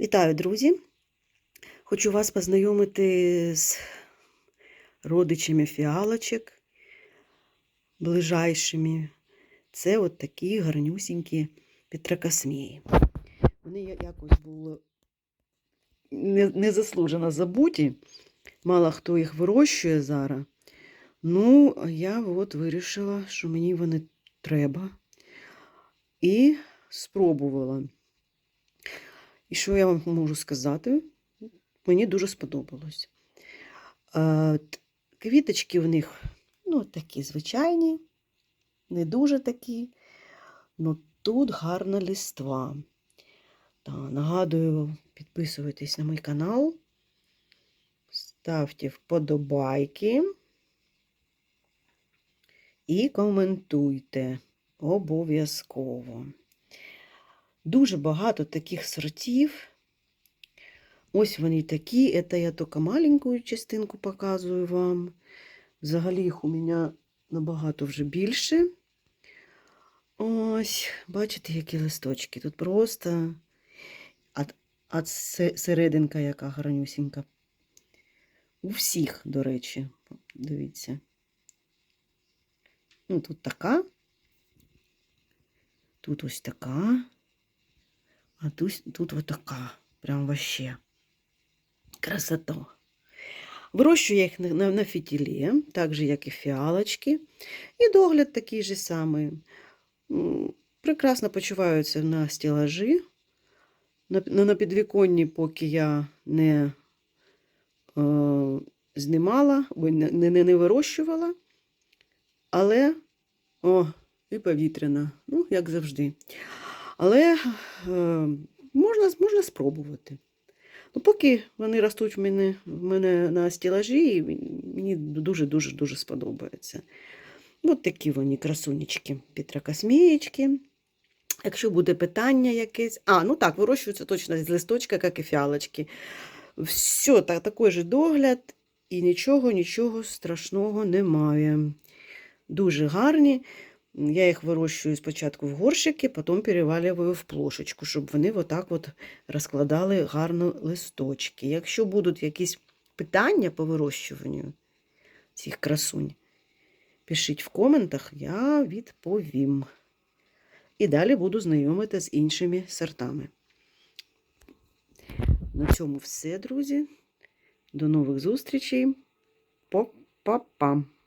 Вітаю, друзі! Хочу вас познайомити з родичами фіалочок, ближайшими. Це от такі гарнюсінькі петрокосмії. Вони якось були не- незаслужено забуті. Мало хто їх вирощує зараз. Ну, я от вирішила, що мені вони треба. І спробувала. І що я вам можу сказати? Мені дуже сподобалось. Е, Квіточки в них ну, такі звичайні, не дуже такі. Ну тут гарна листва. Та, нагадую, підписуйтесь на мій канал, ставте вподобайки і коментуйте обов'язково. Дуже багато таких сортів. Ось вони такі. Це я тільки маленьку частинку показую вам. Взагалі їх у мене набагато вже більше. Ось, бачите, які листочки. Тут просто а, серединка яка гарнюсінька. У всіх, до речі, дивіться. Ну, тут така. Тут ось така. А тут, тут вот така. Прям вообще. Красота. Вирощую я їх на, на, фітілі, так же, як і фіалочки. І догляд такий же самий. Прекрасно почуваються на стелажі. На, на, на підвіконні, поки я не е, знімала, не, не, не вирощувала. Але, о, і повітряна, ну, як завжди. Але е, можна, можна спробувати. Ну, поки вони ростуть в мене, в мене на стелажі, мені дуже-дуже дуже сподобається. От такі вони красунечки, петрокосмієчки. Якщо буде питання якесь. А, ну так, вирощуються точно з листочка, як і фіалочки. Все, так, такий же догляд, і нічого, нічого страшного немає. Дуже гарні. Я їх вирощую спочатку в горщики, потім перевалюю в плошечку, щоб вони отак от розкладали гарно листочки. Якщо будуть якісь питання по вирощуванню цих красунь, пишіть в коментах, я відповім. І далі буду знайомити з іншими сортами. На цьому все, друзі. До нових зустрічей. Па-па-пам!